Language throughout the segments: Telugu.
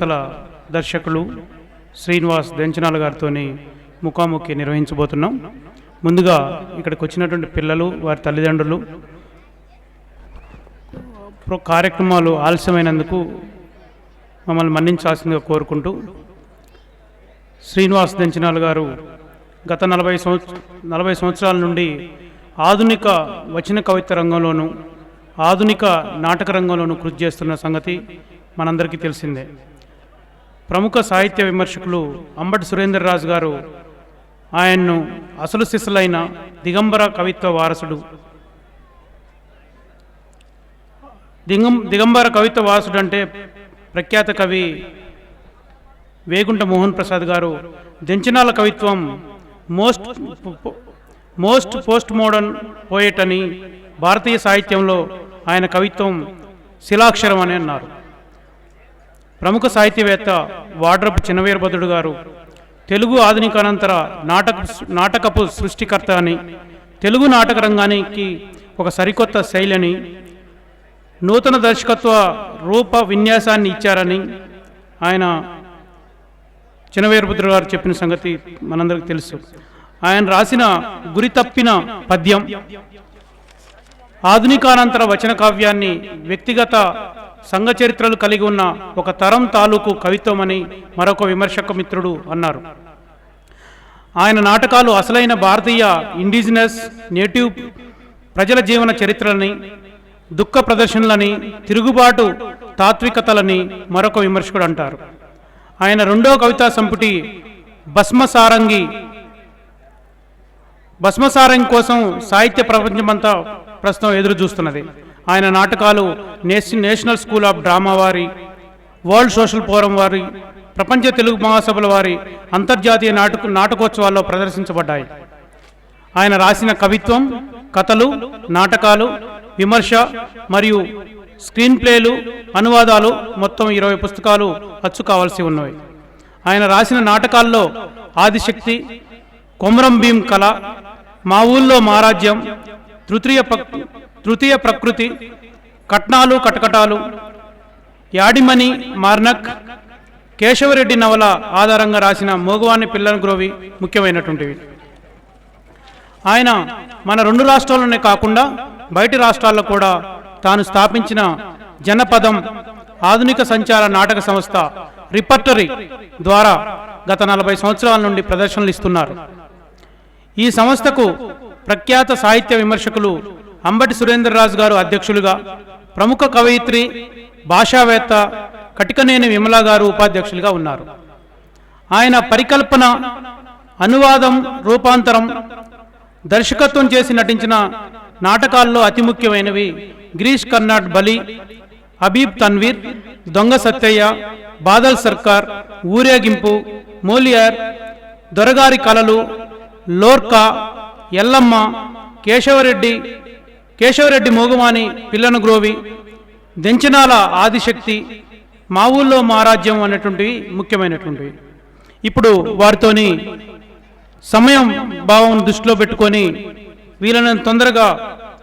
సంస్థల దర్శకులు శ్రీనివాస్ దెంచనాల గారితో ముఖాముఖి నిర్వహించబోతున్నాం. ముందుగా ఇక్కడికి వచ్చినటువంటి పిల్లలు వారి తల్లిదండ్రులు కార్యక్రమాలు ఆలస్యమైనందుకు మమ్మల్ని మన్నించాల్సిందిగా కోరుకుంటూ శ్రీనివాస్ దెంచనాల్ గారు గత నలభై సంవత్స నలభై సంవత్సరాల నుండి ఆధునిక వచన కవిత్వ రంగంలోనూ ఆధునిక నాటక రంగంలోనూ కృషి చేస్తున్న సంగతి మనందరికీ తెలిసిందే. ప్రముఖ సాహిత్య విమర్శకులు అంబటి సురేంద్రరాజు గారు ఆయన్ను అసలు శిశులైన దిగంబర కవిత్వ వారసుడు. దిగం దిగంబర కవిత్వ వారసుడు అంటే ప్రఖ్యాత కవి వేగుంట మోహన్ ప్రసాద్ గారు. దెంచనాల కవిత్వం most most post modern poet అని భారతీయ సాహిత్యంలో ఆయన కవిత్వం శిలాక్షరం అని అన్నారు. ప్రముఖ సాహిత్యవేత్త వాడ్రపు చిన్నవీరభద్రుడు గారు తెలుగు ఆధునికానంతర నాటక నాటకపు సృష్టికర్త అని తెలుగు నాటక రంగానికి ఒక సరికొత్త శైలిని నూతన దర్శకత్వ రూప విన్యాసాన్ని ఇచ్చారని ఆయన చినవీరభద్ర గారు చెప్పిన సంగతి మనందరికి తెలుసు. ఆయన రాసిన గురి తప్పిన పద్యం ఆధునికానంతర వచన కావ్యాన్ని వ్యక్తిగత సంఘ చరిత్రలు కలిగి ఉన్న ఒక తరం తాలూకు కవిత్వమని మరొక విమర్శక మిత్రుడు అన్నారు. ఆయన నాటకాలు అసలైన భారతీయ ఇండిజినస్ నేటివ్ ప్రజల జీవన చరిత్రలని దుఃఖ ప్రదర్శనలని తిరుగుబాటు తాత్వికతలని మరొక విమర్శకుడు అంటారు. ఆయన రెండో కవితా సంపుటి భస్మసారంగి భస్మసారంగి కోసం సాహిత్య ప్రపంచమంతా ప్రస్తుతం ఎదురు చూస్తున్నది ఆయన నాటకాలు నేషనల్ స్కూల్ ఆఫ్ డ్రామా వారి వరల్డ్ సోషల్ ఫోరం వారి ప్రపంచ తెలుగు మహాసభల వారి అంతర్జాతీయ నాటక నాటకోత్సవాల్లో ప్రదర్శించబడ్డాయి. ఆయన రాసిన కవిత్వం కథలు నాటకాలు విమర్శ మరియు స్క్రీన్ ప్లేలు అనువాదాలు మొత్తం ఇరవై పుస్తకాలు అచ్చు కావాల్సి ఉన్నాయి ఆయన రాసిన నాటకాల్లో ఆదిశక్తి కొమరం భీం కళ మా ఊళ్ళో మారాజ్యం తృతీయ పక్- తృతీయ ప్రకృతి కట్నాలు కటకటాలు యాడిమణి మార్నక్ కేశవరెడ్డి నవల ఆధారంగా రాసిన మోగవాణి పిల్లల గ్రోవి ముఖ్యమైనటువంటివి. ఆయన మన రెండు రాష్ట్రాల్లోనే కాకుండా బయటి రాష్ట్రాల్లో కూడా తాను స్థాపించిన జనపదం ఆధునిక సంచార నాటక సంస్థ రిపర్టరీ ద్వారా గత నలభై సంవత్సరాల నుండి ప్రదర్శనలు ఇస్తున్నారు. ఈ సంస్థకు ప్రఖ్యాత సాహిత్య విమర్శకులు అంబటి సురేంద్రరాజు గారు అధ్యక్షులుగా ప్రముఖ కవయిత్రి భాషావేత్త కటికనేని విమల గారు ఉపాధ్యక్షులుగా ఉన్నారు. ఆయన పరికల్పన అనువాదం రూపాంతరం దర్శకత్వం చేసి నటించిన నాటకాల్లో అతి ముఖ్యమైనవి గిరీష్ కర్నాడ్ బలి అబీబ్ తన్వీర్ దొంగ సత్తయ్య బాదల్ సర్కార్ ఊరేగింపు మోలియార్ దొరగారి కలలు లోర్కా ఎల్లమ్మ కేశవరెడ్డి కేశవరెడ్డి మోగుమాని పిల్లన గ్రోవి దెంచనాల ఆదిశక్తి మా ఊళ్ళో మారాజ్యం అనేటువంటివి ముఖ్యమైనటువంటివి. ఇప్పుడు వారితోని సమయం భావం దృష్టిలో పెట్టుకొని వీలైనంత తొందరగా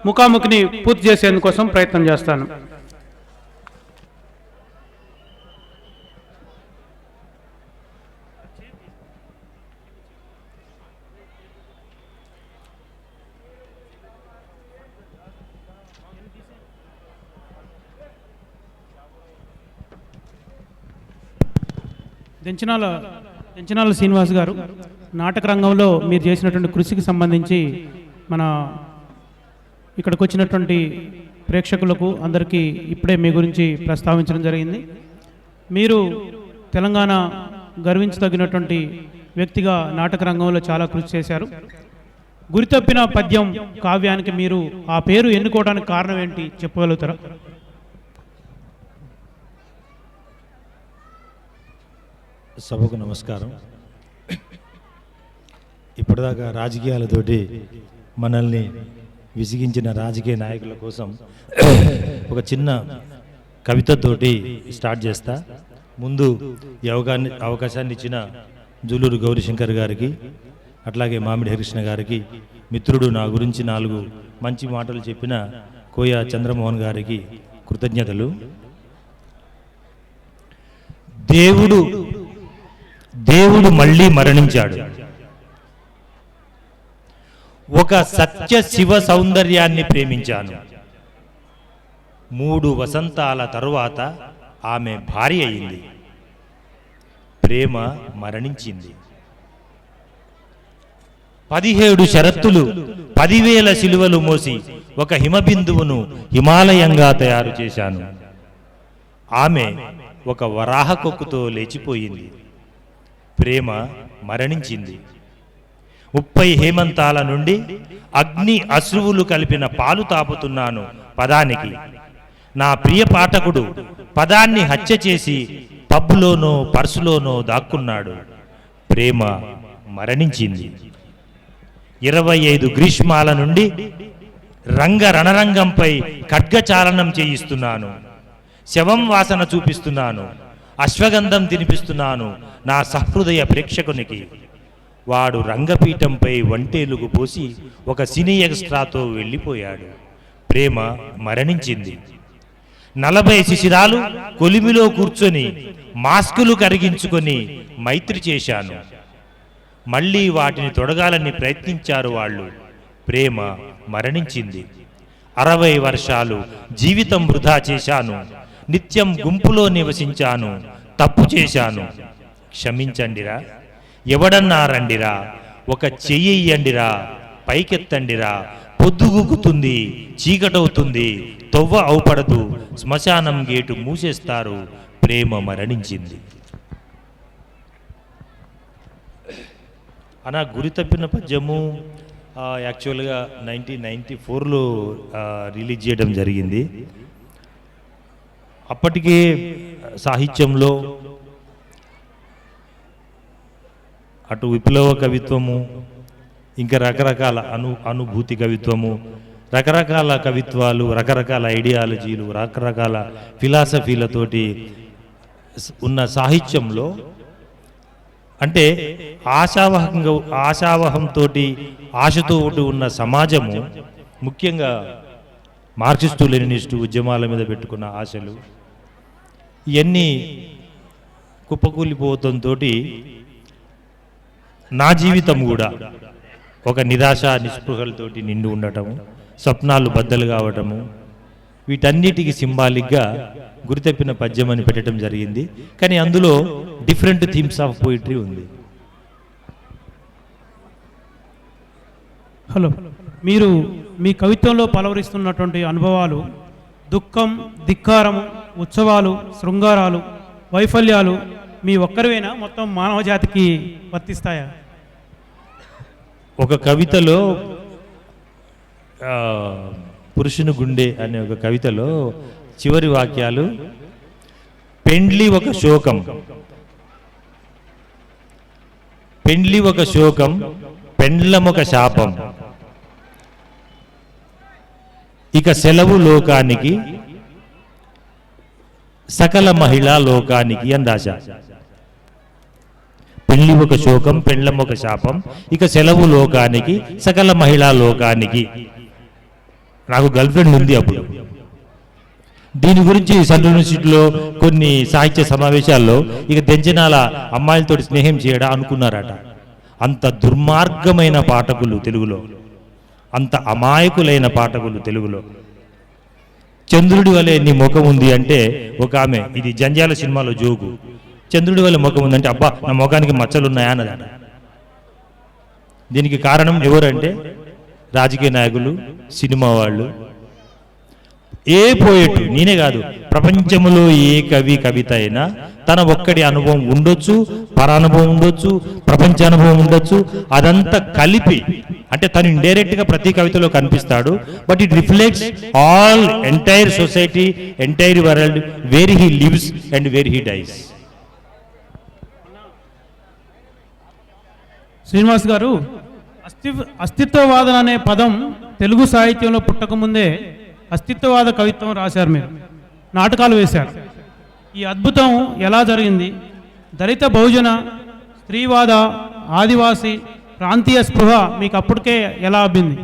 ముఖాముఖిని పూర్తి చేసేందుకోసం ప్రయత్నం చేస్తాను. దెంచనాల దెంచనాల శ్రీనివాస్ గారు నాటక రంగంలో మీరు చేసినటువంటి కృషికి సంబంధించి మన ఇక్కడికి వచ్చినటువంటి ప్రేక్షకులకు అందరికీ ఇప్పుడే మీ గురించి ప్రస్తావించడం జరిగింది. మీరు తెలంగాణ గర్వించదగినటువంటి వ్యక్తిగా నాటక రంగంలో చాలా కృషి చేశారు. గురితప్పిన పద్యం కావ్యానికి మీరు ఆ పేరు ఎన్నుకోవడానికి కారణం ఏంటి? చెప్పగలుగుతారా? సభకు నమస్కారం. ఇప్పటిదాకా రాజకీయాలతోటి మనల్ని విసిగించిన రాజకీయ నాయకుల కోసం ఒక చిన్న కవితతోటి స్టార్ట్ చేస్తా. ముందు ఈ అవకాన్ని అవకాశాన్ని ఇచ్చిన జూలూరు గౌరీశంకర్ గారికి అట్లాగే మామిడి హరికృష్ణ గారికి మిత్రుడు నా గురించి నాలుగు మంచి మాటలు చెప్పిన కోయ చంద్రమోహన్ గారికి కృతజ్ఞతలు. దేవుడు దేవుడు మళ్ళీ మరణించాడు. ఒక సత్య శివ సౌందర్యాన్ని ప్రేమించాను. మూడు వసంతాల తరువాత ఆమె భార్య అయింది. ప్రేమ మరణించింది. పదిహేడు షరత్తులు పదివేల శిలువలు మోసి ఒక హిమబిందువును హిమాలయంగా తయారు చేశాను. ఆమె ఒక వరాహ కొక్కుతో లేచిపోయింది. ప్రేమ మరణించింది. ముప్పై హేమంతాల నుండి అగ్ని అశ్రువులు కలిపిన పాలు తాపుతున్నాను పదానికి. నా ప్రియ పాఠకుడు పదాన్ని హత్య చేసి పబ్లోనో పర్సులోనో దాక్కున్నాడు. ప్రేమ మరణించింది. ఇరవై ఐదు గ్రీష్మాల నుండి రంగ రణరంగంపై ఖడ్గచాలనం చేయిస్తున్నాను. శవం వాసన చూపిస్తున్నాను. అశ్వగంధం తినిపిస్తున్నాను నా సహృదయ ప్రేక్షకునికి. వాడు రంగపీఠంపై వంటేలుగు పోసి ఒక సినీ ఎక్స్ట్రాతో వెళ్ళిపోయాడు. ప్రేమ మరణించింది. నలభై శిశిరాలు కొలిమిలో కూర్చొని మాస్కులు కరిగించుకొని మైత్రి చేశాను. మళ్ళీ వాటిని తొడగాలని ప్రయత్నించారు వాళ్ళు. ప్రేమ మరణించింది. అరవై వర్షాలు జీవితం వృధా చేశాను. నిత్యం గుంపులో నివసించాను తప్పు చేశాను. క్షమించండిరా. ఎవడన్నారండిరా ఒక చెయ్యండిరా పైకెత్తండిరా. పొద్దుగుకుతుంది చీకటవుతుంది. తొవ్వ అవుపడదు. శ్మశానం గేటు మూసేస్తారు. ప్రేమ మరణించింది. అనా గురి తప్పిన పద్యము యాక్చువల్గా నైన్టీన్ నైంటీ ఫోర్లో రిలీజ్ చేయడం జరిగింది. అప్పటికే సాహిత్యంలో అటు విప్లవ కవిత్వము ఇంకా రకరకాల అను అనుభూతి కవిత్వము రకరకాల కవిత్వాలు రకరకాల ఐడియాలజీలు రకరకాల ఫిలాసఫీలతోటి ఉన్న సాహిత్యంలో అంటే ఆశావహంగా ఆశావహంతో ఆశతో ఉన్న సమాజము ముఖ్యంగా మార్క్సిస్టు లెనినిస్టు ఉద్యమాల మీద పెట్టుకున్న ఆశలు ఇవన్నీ కుప్పకూలిపోవడంతో నా జీవితం కూడా ఒక నిరాశ నిస్పృహలతోటి నిండి ఉండటము స్వప్నాలు బద్దలు కావటము వీటన్నిటికి సింబాలిక్గా గురితెప్పిన పద్యం అని పెట్టడం జరిగింది. కానీ అందులో డిఫరెంట్ థీమ్స్ ఆఫ్ పోయిటరీ ఉంది. హలో మీరు మీ కవిత్వంలో పలవరిస్తున్నటువంటి అనుభవాలు దుఃఖం ధిక్కారము ఉత్సవాలు శృంగారాలు వైఫల్యాలు మీ ఒక్కరివేనా? మొత్తం మానవ జాతికి వర్తిస్తాయా? ఒక కవితలో పురుషుని గుండె అనే ఒక కవితలో చివరి వాక్యాలు పెండ్లి ఒక శోకం పెండ్లి ఒక శోకం పెండ్లం ఒక శాపం ఇక సెలవు లోకానికి సకల మహిళా లోకానికి అని రాశా పెళ్ళి ఒక శోకం పెండ్లం ఒక శాపం ఇక సెలవు లోకానికి సకల మహిళా లోకానికి. నాకు గర్ల్ ఫ్రెండ్ ఉంది అప్పుడు. దీని గురించి సెంట్రల్ యూనివర్సిటీలో కొన్ని సాహిత్య సమావేశాల్లో ఇక దెంచనాల అమ్మాయిలతో స్నేహం చేయడా అనుకున్నారట. అంత దుర్మార్గమైన పాఠకులు తెలుగులో. అంత అమాయకులైన పాఠకులు తెలుగులో. చంద్రుడి వలె నీ ముఖం ఉంది అంటే ఒక ఆమె ఇది జంజాల సినిమాలో జోగు చంద్రుడి వల్ల ముఖం ఉందంటే అబ్బా నా ముఖానికి మచ్చలు ఉన్నాయా అన్నదట దీనికి కారణం ఎవరంటే రాజకీయ నాయకులు సినిమా వాళ్ళు. ఏ పోయేటు నేనే కాదు ప్రపంచంలో ఏ కవి కవిత అయినా తన ఒక్కడి అనుభవం ఉండొచ్చు పరానుభవం ఉండొచ్చు ప్రపంచ అనుభవం ఉండొచ్చు. అదంతా కలిపి అంటే తను ఇండైరెక్ట్గా ప్రతి కవితలో కనిపిస్తాడు. But it reflects all entire society entire world where he lives and where he dies Srinivas గారు అస్తి అస్తిత్వవాదం అనే పదం తెలుగు సాహిత్యంలో పుట్టకముందే అస్తిత్వవాద కవిత్వం రాశారు మీరు. నాటకాలు వేశారు. ఈ అద్భుతం ఎలా జరిగింది? దళిత బహుజన స్త్రీవాద ఆదివాసి ప్రాంతీయ స్పృహ మీకు అప్పటికే ఎలా అబ్బింది?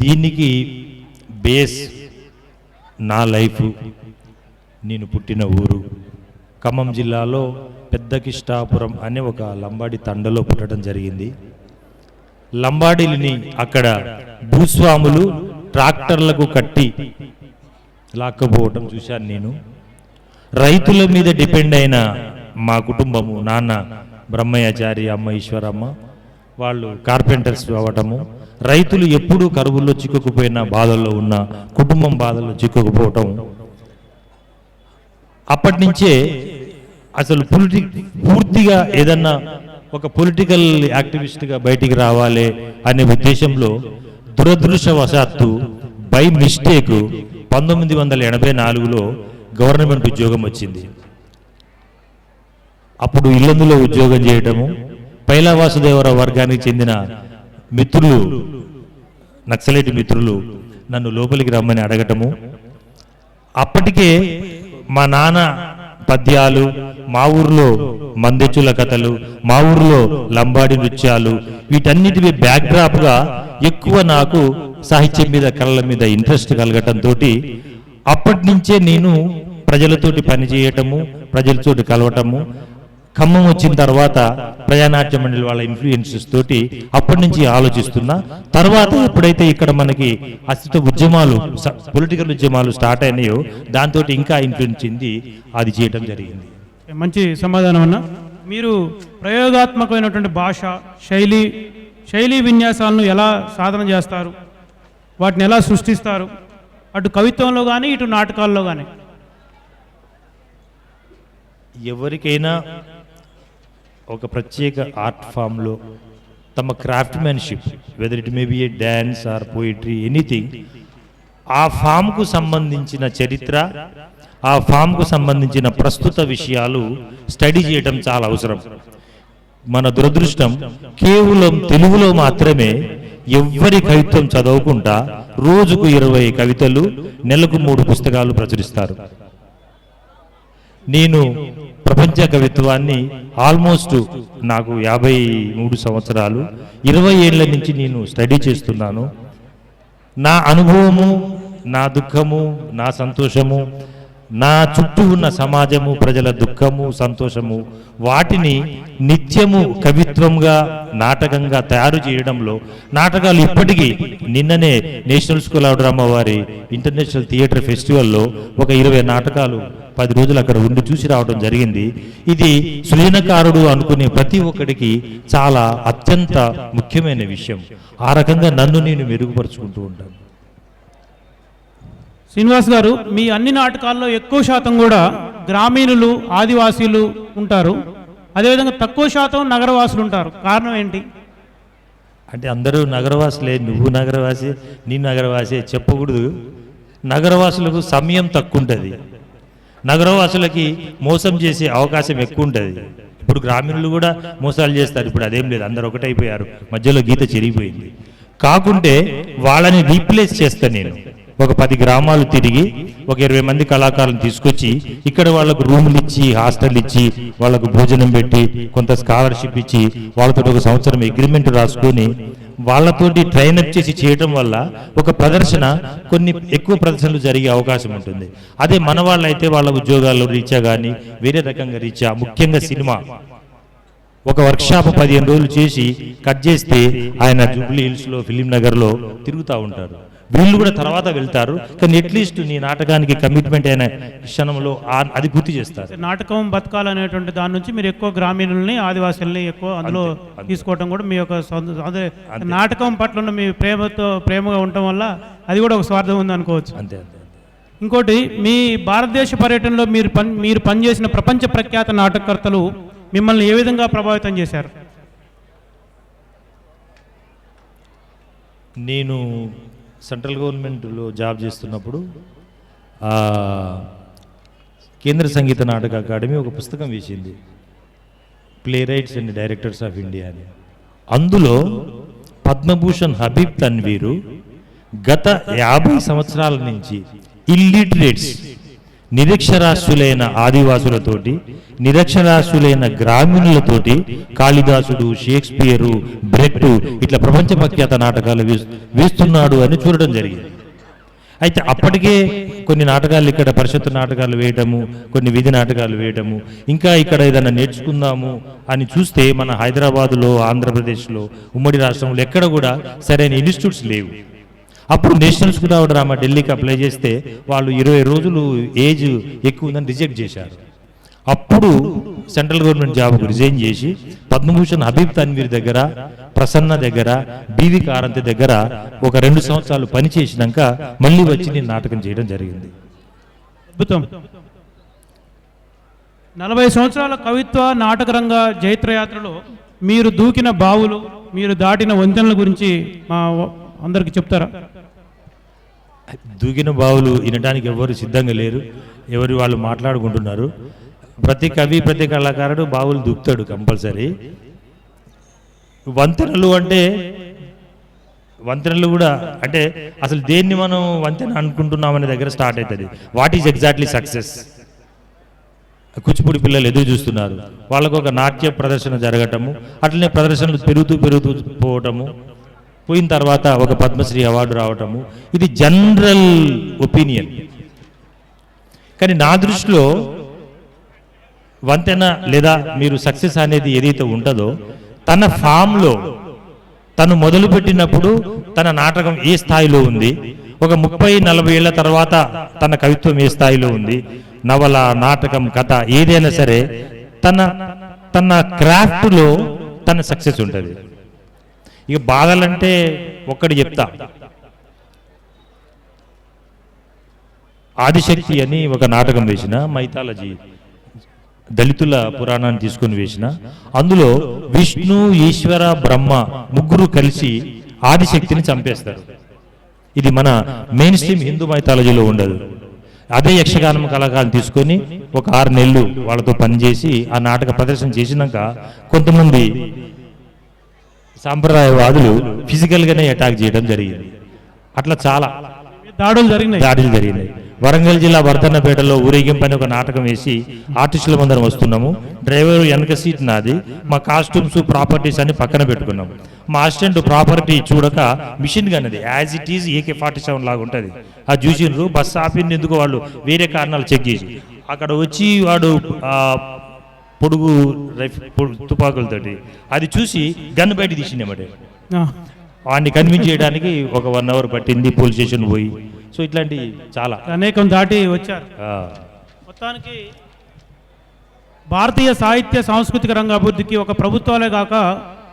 దీనికి బేస్ నా లైఫ్. నేను పుట్టిన ఊరు ఖమ్మం జిల్లాలో పెద్ద కిష్టాపురం అనే ఒక లంబాడి తండలో పుట్టడం జరిగింది. లంబాడీలని అక్కడ భూస్వాములు ట్రాక్టర్లకు కట్టి లాక్కపోవటం చూశాను నేను. రైతుల మీద డిపెండ్ అయిన మా కుటుంబము నాన్న బ్రహ్మయాచారి అమ్మ ఈశ్వరమ్మ వాళ్ళు కార్పెంటర్స్ అవ్వటము రైతులు ఎప్పుడూ కరువుల్లో చిక్కుకుపోయిన బాధల్లో ఉన్న కుటుంబం బాధల్లో చిక్కుకుపోవటం. అప్పటి నుంచే అసలు పొలిటి పూర్తిగా ఏదన్నా ఒక పొలిటికల్ యాక్టివిస్ట్గా బయటికి రావాలి అనే ఉద్దేశంలో దురదృష్టవశాత్తు బై మిస్టేక్ పంతొమ్మిది వందల ఎనభై నాలుగులో గవర్నమెంట్ ఉద్యోగం వచ్చింది. అప్పుడు ఇల్లందులో ఉద్యోగం చేయటము పైలా వాసుదేవరావు వర్గానికి చెందిన మిత్రులు నక్సలైట్ మిత్రులు నన్ను లోపలికి రమ్మని అడగటము. అప్పటికే మా నాన్న పద్యాలు మా ఊర్లో మందెచ్చుల కథలు మా ఊర్లో లంబాడి నృత్యాలు వీటన్నిటివి బ్యాక్డ్రాప్గా ఎక్కువ నాకు సాహిత్యం మీద కళల మీద ఇంట్రెస్ట్ కలగటంతో అప్పటి నుంచే నేను ప్రజలతోటి పనిచేయటము ప్రజలతోటి కలవటము ఖమ్మం వచ్చిన తర్వాత ప్రజానాట్య మండలి వాళ్ళ ఇన్ఫ్లుయెన్సెస్ తోటి అప్పటి నుంచి ఆలోచిస్తున్నా. తర్వాత ఎప్పుడైతే ఇక్కడ మనకి అస్తిత్వ ఉద్యమాలు పొలిటికల్ ఉద్యమాలు స్టార్ట్ అయినాయో దాంతో ఇంకా ఇన్ఫ్లుయెన్స్ చెంది అది చేయటం జరిగింది. మంచి సమాధానం అన్న. మీరు ప్రయోగాత్మకమైనటువంటి భాష శైలి శైలి విన్యాసాలను ఎలా సాధన చేస్తారు? వాటిని ఎలా సృష్టిస్తారు? అటు కవిత్వంలో కానీ ఇటు నాటకాల్లో కానీ ఎవరికైనా ఒక ప్రత్యేక ఆర్ట్ ఫామ్లో తమ craftsmanship whether it may be a dance or poetry anything ఆ ఫామ్కు సంబంధించిన చరిత్ర ఆ ఫామ్కు సంబంధించిన ప్రస్తుత విషయాలు స్టడీ చేయడం చాలా అవసరం. మన దురదృష్టం కేవలం తెలుగులో మాత్రమే ఎవ్వరి కవిత్వం చదవకుండా రోజుకు ఇరవై కవితలు నెలకు మూడు పుస్తకాలు ప్రచురిస్తారు. నేను ప్రపంచ కవిత్వాన్ని ఆల్మోస్ట్ నాకు యాభై మూడు సంవత్సరాలు ఇరవై ఏళ్ళ నుంచి నేను స్టడీ చేస్తున్నాను. నా అనుభవము నా దుఃఖము నా సంతోషము నా చుట్టూ ఉన్న సమాజము ప్రజల దుఃఖము సంతోషము వాటిని నిత్యము కవిత్వంగా నాటకంగా తయారు చేయడంలో నాటకాలు ఇప్పటికీ నిన్ననే నేషనల్ స్కూల్ ఆఫ్ డ్రామా వారి ఇంటర్నేషనల్ థియేటర్ ఫెస్టివల్లో ఒక ఇరవై నాటకాలు పది రోజులు అక్కడ ఉండి చూసి రావడం జరిగింది. ఇది సృజనకారుడు అనుకునే ప్రతి ఒక్కడికి చాలా అత్యంత ముఖ్యమైన విషయం. ఆ రకంగా నన్ను నేను మెరుగుపరుచుకుంటూ ఉంటాను. శ్రీనివాస్ గారు మీ అన్ని నాటకాల్లో ఎక్కువ శాతం కూడా గ్రామీణులు ఆదివాసీలు ఉంటారు. అదేవిధంగా తక్కువ శాతం నగరవాసులు ఉంటారు. కారణం ఏంటి? అంటే అందరూ నగరవాసులే. నువ్వు నగరవాసి నీ నగరవాసి చెప్పకూడదు. నగరవాసులకు సమయం తక్కువ ఉంటుంది నగరవాసులకి మోసం చేసే అవకాశం ఎక్కువ ఉంటుంది ఇప్పుడు గ్రామీణులు కూడా మోసాలు చేస్తారు. ఇప్పుడు అదేం లేదు. అందరు ఒకటైపోయారు. మధ్యలో గీత చెరిగిపోయింది. కాకుంటే వాళ్ళని రీప్లేస్ చేస్తాను నేను. ఒక పది గ్రామాలు తిరిగి ఒక ఇరవై మంది కళాకారులను తీసుకొచ్చి ఇక్కడ వాళ్ళకు రూములు ఇచ్చి హాస్టల్ ఇచ్చి వాళ్ళకు భోజనం పెట్టి కొంత స్కాలర్షిప్ ఇచ్చి వాళ్ళతో ఒక సంవత్సరం అగ్రిమెంట్ రాసుకొని వాళ్ళతోటి ట్రైన్ అప్ చేసి చేయడం వల్ల ఒక ప్రదర్శన కొన్ని ఎక్కువ ప్రదర్శనలు జరిగే అవకాశం ఉంటుంది. అదే మన వాళ్ళైతే వాళ్ళ ఉద్యోగాల్లో రీత్యా కానీ వేరే రకంగా రీత్యా ముఖ్యంగా సినిమా. ఒక వర్క్షాప్ పదిహేను రోజులు చేసి కట్ చేస్తే ఆయన జూబ్లీ హిల్స్లో ఫిలిం నగర్లో తిరుగుతూ ఉంటారు. వీళ్ళు కూడా తర్వాత వెళ్తారు. కానీ అట్లీస్ట్ నీ నాటకానికి కమిట్మెంట్ అయిన క్షణంలో అది పూర్తి చేస్తారు. నాటకం బతకాలనేటువంటి దాని నుంచి మీరు ఎక్కువ గ్రామీణుల్ని ఆదివాసుల్ని ఎక్కువ అందులో. తీసుకోవడం కూడా మీ యొక్క అదే నాటకం పట్ల ఉన్న మీ ప్రేమతో ప్రేమగా ఉండటం వల్ల అది కూడా ఒక స్వార్థం ఉంది అనుకోవచ్చు. అంతే అంతే. ఇంకోటి మీ భారతదేశ పర్యటనలో మీరు పని మీరు పనిచేసిన ప్రపంచ ప్రఖ్యాత నాటకకర్తలు మిమ్మల్ని ఏ విధంగా ప్రభావితం చేశారు? నేను సెంట్రల్ గవర్నమెంట్లో జాబ్ చేస్తున్నప్పుడు కేంద్ర సంగీత నాటక అకాడమీ ఒక పుస్తకం వేసింది. Playwrights and directors of India అని. అందులో పద్మభూషణ్ హబీబ్ తన్వీరు గత యాభై సంవత్సరాల నుంచి ఇల్లిటరేట్స్ నిరక్షరాస్యులైన ఆదివాసులతోటి నిరక్షరాస్యులైన గ్రామీణులతోటి కాళిదాసుడు షేక్స్పియరు బ్రెట్ ఇట్లా ప్రపంచ ప్రఖ్యాత నాటకాలు వేస్తున్నాడు అని చూడడం జరిగింది. అయితే అప్పటికే కొన్ని నాటకాలు ఇక్కడ పరిషత్తు నాటకాలు వేయటము కొన్ని విధి నాటకాలు వేయటము ఇంకా ఇక్కడ ఏదైనా నేర్చుకుందాము అని చూస్తే మన హైదరాబాదులో ఆంధ్రప్రదేశ్లో ఉమ్మడి రాష్ట్రంలో ఎక్కడ కూడా సరైన ఇన్స్టిట్యూట్స్ లేవు. అప్పుడు నేషనల్ రావడం ఆఫ్ ఢిల్లీకి అప్లై చేస్తే వాళ్ళు ఇరవై రోజులు ఏజ్ ఎక్కువ ఉందని రిజెక్ట్ చేశారు. అప్పుడు సెంట్రల్ గవర్నమెంట్ జాబ్కు రిజైన్ చేసి పద్మభూషణ్ హబీబ్ తన్వీర్ దగ్గర ప్రసన్న దగ్గర బీవి కారంతి దగ్గర ఒక రెండు సంవత్సరాలు పనిచేసినాక మళ్ళీ వచ్చి నేను నాటకం చేయడం జరిగింది. అద్భుతం. నలభై సంవత్సరాల కవిత్వ నాటకరంగ జైత్రయాత్రలో మీరు దూకిన బావులు మీరు దాటిన వంతెనల గురించి మా అందరికి చెప్తారా? దూకిన బావులు వినడానికి ఎవరు సిద్ధంగా లేరు ఎవరు వాళ్ళు మాట్లాడుకుంటున్నారు. ప్రతి కవి ప్రతి కళాకారుడు బావులు దూకుతాడు కంపల్సరీ. వంతెనలు అంటే వంతెనలు కూడా అంటే అసలు దేన్ని మనం వంతెన అనుకుంటున్నామనే దగ్గర స్టార్ట్ అవుతుంది what is exactly success Kuchipudi పిల్లలు ఎదురు చూస్తున్నారు. వాళ్ళకు ఒక నాట్య ప్రదర్శన జరగటము అట్లనే ప్రదర్శనలు పెరుగుతూ పెరుగుతూ పోవటము. పోయిన తర్వాత ఒక పద్మశ్రీ అవార్డు రావటము. ఇది జనరల్ ఒపీనియన్. కానీ నా దృష్టిలో వంతెన లేదా మీరు సక్సెస్ అనేది ఏదైతే ఉంటుందో తన ఫామ్లో తను మొదలుపెట్టినప్పుడు తన నాటకం ఏ స్థాయిలో ఉంది ఒక ముప్పై నలభై ఏళ్ళ తర్వాత తన కవిత్వం ఏ స్థాయిలో ఉంది నవల నాటకం కథ ఏదైనా సరే తన తన క్రాఫ్ట్లో తన సక్సెస్ ఉంటుంది. ఇక బాధలంటే ఒక్కటి చెప్తా. ఆదిశక్తి అని ఒక నాటకం వేసిన మైథాలజీ దళితుల పురాణాన్ని తీసుకొని వేసిన. అందులో విష్ణు ఈశ్వర బ్రహ్మ ముగ్గురు కలిసి ఆదిశక్తిని చంపేస్తారు. ఇది మన మెయిన్ స్ట్రీమ్ హిందూ మైథాలజీలో ఉండదు. అదే యక్షగానం కళాకారులు తీసుకొని ఒక ఆరు నెలలు వాళ్ళతో పనిచేసి ఆ నాటక ప్రదర్శన చేసినాక కొంతమంది సాంప్రదాయవాదులు ఫిజికల్ గానే అటాక్ చేయడం జరిగింది. అట్లా చాలా దాడులు జరిగినాయి. దాడులు జరిగినాయి. వరంగల్ జిల్లా వర్ధన్నపేటలో ఊరేగింపు అని ఒక నాటకం వేసి ఆర్టిస్టుల మందరం వస్తున్నాము. డ్రైవర్ వెనక సీట్ నాది. మా కాస్ట్యూమ్స్ ప్రాపర్టీస్ అన్ని పక్కన పెట్టుకున్నాం మా అసిస్టెంట్ ప్రాపర్టీ చూడక machine గన్నది as it is AK forty seven లాగా ఉంటుంది. అది చూసిండ్రు బస్ ఆపింది ఎందుకు వాళ్ళు వేరే కారణాలు చెక్ చేసి. అక్కడ వచ్చి వాడు పొడుగు తుపాకులతోటి. అది చూసి గన్ బయట తీసిండేమటే వాడిని కన్విన్స్ చేయడానికి ఒక వన్ అవర్ పట్టింది పోలీస్ స్టేషన్ పోయి. సో ఇట్లాంటి చాలా. అనేకం దాటి వచ్చారు. మొత్తానికి భారతీయ సాహిత్య సాంస్కృతిక రంగ అభివృద్ధికి ఒక ప్రభుత్వాలే కాక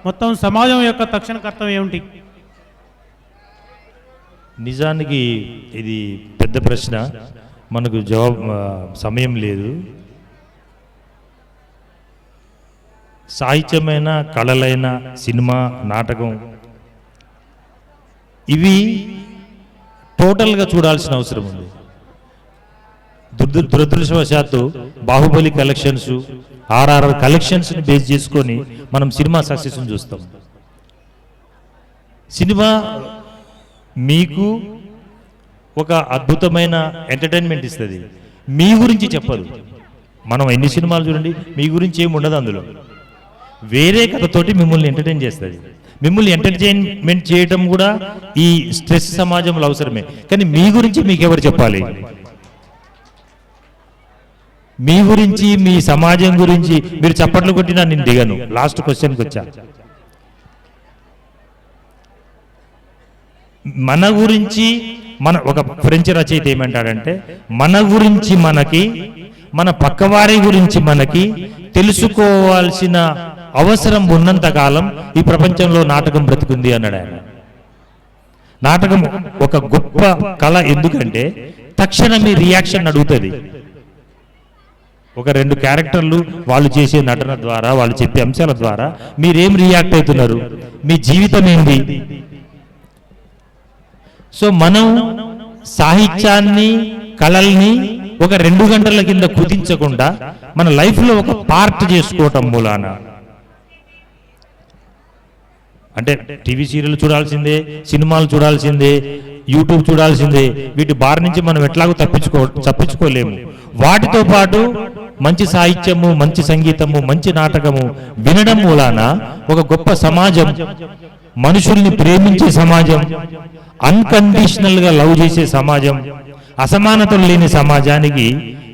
మొత్తం సమాజం యొక్క తక్షణ కర్తవ్యం ఏమిటి? నిజానికి ఇది పెద్ద ప్రశ్న. మనకు జవాబు సమయం లేదు. సాహిత్యమైన కళలైన సినిమా నాటకం ఇవి టోటల్గా చూడాల్సిన అవసరం ఉంది. దుర్దు దురదృష్టవశాత్తు బాహుబలి కలెక్షన్స్ ఆర్ఆర్ఆర్ కలెక్షన్స్ని బేస్ చేసుకొని మనం సినిమా సక్సెస్ని చూస్తాం. సినిమా మీకు ఒక అద్భుతమైన ఎంటర్టైన్మెంట్ ఇస్తుంది. మీ గురించి చెప్పదు మనం ఎన్ని సినిమాలు చూడండి మీ గురించి ఏమి ఉండదు అందులో. వేరే కథతోటి మిమ్మల్ని ఎంటర్టైన్ చేస్తుంది. మిమ్మల్ని ఎంటర్టైన్మెంట్ చేయటం కూడా ఈ స్ట్రెస్ సమాజంలో అవసరమే. కానీ మీ గురించి మీకు ఎవరు చెప్పాలి? మీ గురించి మీ సమాజం గురించి మీరు చప్పట్లు కొట్టినా నేను దిగను. లాస్ట్ క్వశ్చన్కి వచ్చా. మన గురించి మన ఒక ఫ్రెంచ్ రచయిత ఏమంటాడంటే మన గురించి మనకి మన పక్కవారి గురించి మనకి తెలుసుకోవాల్సిన అవసరం ఉన్నంత కాలం ఈ ప్రపంచంలో నాటకం బ్రతుకుంది అన్నాడు ఆయన. నాటకం ఒక గొప్ప కళ ఎందుకంటే తక్షణమే రియాక్షన్ అడుగుతుంది. ఒక రెండు క్యారెక్టర్లు వాళ్ళు చేసే నటన ద్వారా వాళ్ళు చెప్పే అంశాల ద్వారా మీరేం రియాక్ట్ అవుతున్నారు? మీ జీవితం ఏంది? సో మనం సాహిత్యాన్ని కళల్ని ఒక రెండు గంటల కింద కుదించకుండా మన లైఫ్లో ఒక పార్ట్ చేసుకోవటం మూలాన అంటే టీవీ సీరియల్ చూడాల్సిందే సినిమాలు చూడాల్సిందే యూట్యూబ్ చూడాల్సిందే. వీటి బారి నుంచి మనం ఎట్లాగో తప్పించుకో తప్పించుకోలేము. వాటితో పాటు మంచి సాహిత్యము మంచి సంగీతము మంచి నాటకము వినడం మూలాన ఒక గొప్ప సమాజం మనుషుల్ని ప్రేమించే సమాజం అన్కండిషనల్గా లవ్ చేసే సమాజం అసమానతలు లేని సమాజానికి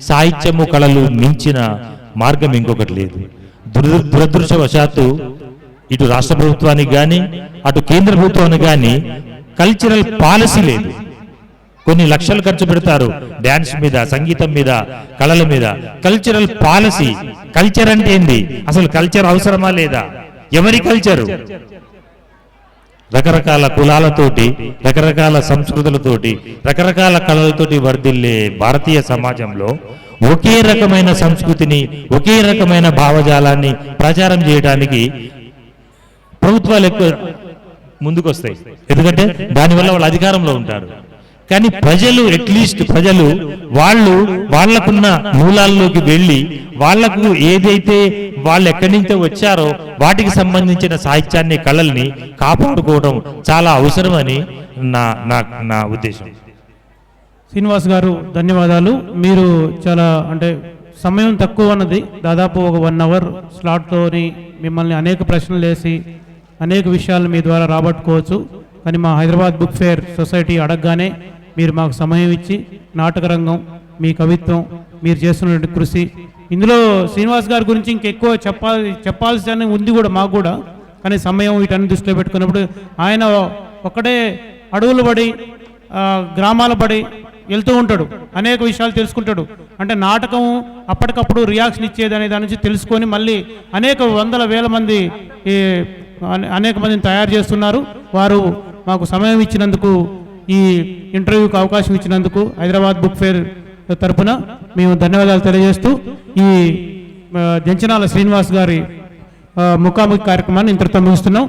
సాహిత్యము కళలు మించిన మార్గం ఇంకొకటి లేదు. దురదృష్టవశాత్తు ఇటు రాష్ట్ర ప్రభుత్వానికి కానీ అటు కేంద్ర ప్రభుత్వానికి కానీ కల్చరల్ పాలసీ లేదు. కొన్ని లక్షలు ఖర్చు పెడతారు డ్యాన్స్ మీద సంగీతం మీద కళల మీద. కల్చరల్ పాలసీ కల్చర్ అంటే ఏంది? అసలు కల్చర్ అవసరమా లేదా? ఎవరి కల్చరు రకరకాల కులాలతోటి రకరకాల సంస్కృతులతోటి రకరకాల కళలతోటి వర్ధిల్లే భారతీయ సమాజంలో ఒకే రకమైన సంస్కృతిని ఒకే రకమైన భావజాలాన్ని ప్రచారం చేయడానికి ప్రభుత్వాలు ఎక్కువ ముందుకు వస్తాయి ఎందుకంటే దానివల్ల వాళ్ళు అధికారంలో ఉంటారు. కానీ ప్రజలు అట్లీస్ట్ ప్రజలు వాళ్ళు వాళ్ళకున్న మూలాల్లోకి వెళ్ళి వాళ్ళకు ఏదైతే వాళ్ళు ఎక్కడి నుంచో వచ్చారో వాటికి సంబంధించిన సాహిత్యాన్ని కళల్ని కాపాడుకోవడం చాలా అవసరమని నా నా నా ఉద్దేశం. శ్రీనివాస్ గారు ధన్యవాదాలు. మీరు చాలా అంటే సమయం తక్కువ ఉన్నది. దాదాపు ఒక వన్ అవర్ స్లాట్తోని మిమ్మల్ని అనేక ప్రశ్నలు వేసి అనేక విషయాలు మీ ద్వారా రాబట్టుకోవచ్చు. కానీ మా హైదరాబాద్ బుక్ ఫేర్ సొసైటీ అడగగానే మీరు మాకు సమయం ఇచ్చి నాటకరంగం మీ కవిత్వం మీరు చేస్తున్నటువంటి కృషి. ఇందులో శ్రీనివాస్ గారి గురించి ఇంకెక్కువ చెప్పాలి చెప్పాల్సిన ఉంది కూడా మాకు కూడా. కానీ సమయం వీటన్ని దృష్టిలో పెట్టుకున్నప్పుడు ఆయన ఒక్కడే అడవులు పడి గ్రామాల పడి వెళ్తూ ఉంటాడు. అనేక విషయాలు తెలుసుకుంటాడు. అంటే నాటకం అప్పటికప్పుడు రియాక్షన్ ఇచ్చేది అనే దాని నుంచి తెలుసుకొని మళ్ళీ అనేక వందల వేల మంది ఈ అనేక మందిని తయారు చేస్తున్నారు. వారు మాకు సమయం ఇచ్చినందుకు ఈ ఇంటర్వ్యూకి అవకాశం ఇచ్చినందుకు హైదరాబాద్ బుక్ ఫేర్ తరపున మేము ధన్యవాదాలు తెలియజేస్తూ ఈ జంచనాల శ్రీనివాస్ గారి ముఖాముఖి కార్యక్రమాన్ని ఇంతటితో ముగిస్తున్నాం.